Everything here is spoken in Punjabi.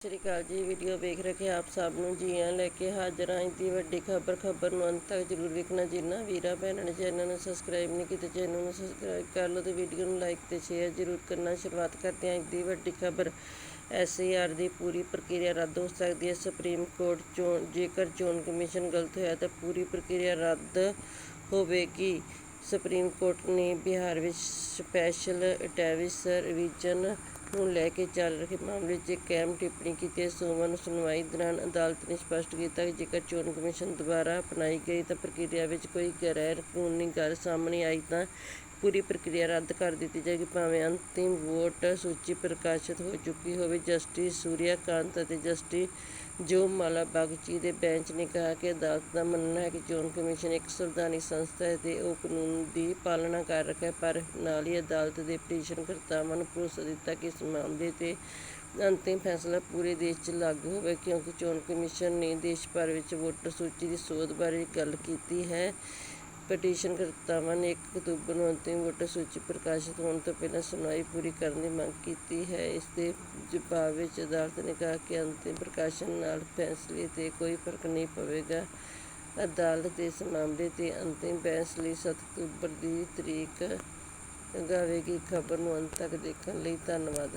ਸਤਿ ਸ਼੍ਰੀ ਅਕਾਲ ਜੀ, ਵੀਡੀਓ ਵੇਖ ਰਹੇ ਆਪ ਸਭ ਨੂੰ ਜੀ ਆਇਆਂ ਲੈ ਕੇ ਹਾਜ਼ਰ ਹਾਂ ਅੱਜ ਦੀ ਵੱਡੀ ਖਬਰ ਖਬਰ ਨੂੰ ਅੰਤ ਤੱਕ ਜਰੂਰ ਵੇਖਣਾ। ਜਿੰਨਾ ਵੀਰਾਂ, ਭੈਣਾਂ ਨੇ ਚੈਨਲ ਨੂੰ ਸਬਸਕ੍ਰਾਈਬ ਨਹੀਂ ਕੀਤਾ, ਚੈਨਲ ਨੂੰ ਸਬਸਕ੍ਰਾਈਬ ਕਰ ਲਓ ਤੇ ਵੀਡੀਓ ਨੂੰ ਲਾਈਕ ਤੇ ਸ਼ੇਅਰ ਜਰੂਰ ਕਰਨਾ। ਸ਼ੁਰੂਆਤ ਕਰਦੇ ਹਾਂ ਦੀ ਵੱਡੀ ਖਬਰ। ਐਸਆਈਆਰ ਦੀ ਪੂਰੀ ਪ੍ਰਕਿਰਿਆ ਰੱਦ ਹੋ ਸਕਦੀ ਹੈ। ਸੁਪਰੀਮ ਕੋਰਟ ਚੋਣ, ਜੇਕਰ ਚੋਣ ਕਮਿਸ਼ਨ ਗਲਤ ਹੋਇਆ ਤਾਂ ਪੂਰੀ ਪ੍ਰਕਿਰਿਆ ਰੱਦ ਹੋਵੇਗੀ। ਸੁਪਰੀਮ ਕੋਰਟ ਨੇ ਬਿਹਾਰ ਵਿੱਚ ਸਪੈਸ਼ਲ ਅਟੈਵਿਸ ਰਿਵੀਜ਼ਨ ਨੂੰ ਲੈ ਕੇ ਚੱਲ ਰਹੇ ਮਾਮਲੇ 'ਚ ਇੱਕ ਅਹਿਮ ਟਿੱਪਣੀ ਕੀਤੀ ਹੈ ਸੋਮਵਾਰ ਨੂੰ ਸੁਣਵਾਈ ਦੌਰਾਨ ਅਦਾਲਤ ਨੇ ਸਪਸ਼ਟ ਕੀਤਾ ਕਿ ਜੇਕਰ ਚੋਣ ਕਮਿਸ਼ਨ ਦੁਆਰਾ ਅਪਣਾਈ ਗਈ ਤਾਂ ਪ੍ਰਕਿਰਿਆ ਵਿੱਚ ਕੋਈ ਗੈਰ ਕਾਨੂੰਨੀ ਗੱਲ ਸਾਹਮਣੇ ਆਈ ਤਾਂ ਪੂਰੀ ਪ੍ਰਕਿਰਿਆ ਰੱਦ ਕਰ ਦਿੱਤੀ ਜਾਏਗੀ, ਭਾਵੇਂ ਅੰਤਿਮ ਵੋਟ ਸੂਚੀ ਪ੍ਰਕਾਸ਼ਿਤ ਹੋ ਚੁੱਕੀ ਹੋਵੇ। ਜਸਟਿਸ ਸੂਰਿਆਕਾਂਤ ਅਤੇ ਜਸਟਿਸ ਜੋ ਮਾਲਾ ਬਾਗਚੀ ਦੇ ਬੈਂਚ ਨੇ ਕਿਹਾ ਕਿ ਅਦਾਲਤ ਦਾ ਮੰਨਣਾ ਹੈ ਕਿ ਚੋਣ ਕਮਿਸ਼ਨ ਇੱਕ ਸੰਵਿਧਾਨਿਕ ਸੰਸਥਾ ਹੈ ਤੇ ਉਹ ਕਾਨੂੰਨ ਦੀ ਪਾਲਣਾ ਕਰ ਰਿਹਾ ਹੈ, ਪਰ ਨਾਲ ਹੀ ਅਦਾਲਤ ਦੇ ਪਟੀਸ਼ਨਕਰਤਾਵਾਂ ਨੂੰ ਭਰੋਸਾ ਦਿੱਤਾ ਕਿ ਇਸ ਮਾਮਲੇ ਤੇ ਅੰਤਿਮ ਫੈਸਲਾ ਪੂਰੇ ਦੇਸ਼ 'ਚ ਲਾਗੂ ਹੋਵੇ, ਕਿਉਂਕਿ ਚੋਣ ਕਮਿਸ਼ਨ ਨੇ ਦੇਸ਼ ਭਰ ਵਿੱਚ ਵੋਟਰ ਸੂਚੀ ਦੀ ਸੋਧ ਬਾਰੇ ਗੱਲ ਕੀਤੀ ਹੈ। ਪਟੀਸ਼ਨ ਕਰਤਾਵਾਂ ਨੇ 1 ਅਕਤੂਬਰ ਨੂੰ ਅੰਤਿਮ ਵੋਟਰ ਸੂਚੀ ਪ੍ਰਕਾਸ਼ਿਤ ਹੋਣ ਤੋਂ ਪਹਿਲਾਂ ਸੁਣਵਾਈ ਪੂਰੀ ਕਰਨ ਦੀ ਮੰਗ ਕੀਤੀ ਹੈ। ਇਸ ਦੇ ਜਵਾਬ ਵਿੱਚ ਅਦਾਲਤ ਨੇ ਕਿਹਾ ਕਿ ਅੰਤਿਮ ਪ੍ਰਕਾਸ਼ਨ ਨਾਲ ਫੈਸਲੇ 'ਤੇ ਕੋਈ ਫ਼ਰਕ ਨਹੀਂ ਪਵੇਗਾ। ਅਦਾਲਤ ਇਸ ਮਾਮਲੇ 'ਤੇ ਅੰਤਿਮ ਫੈਸਲੇ ਲਈ 7 ਅਕਤੂਬਰ ਦੀ ਤਰੀਕ ਲਗਾਵੇਗੀ ਖਬਰ ਨੂੰ ਅੰਤ ਤੱਕ ਦੇਖਣ ਲਈ ਧੰਨਵਾਦ।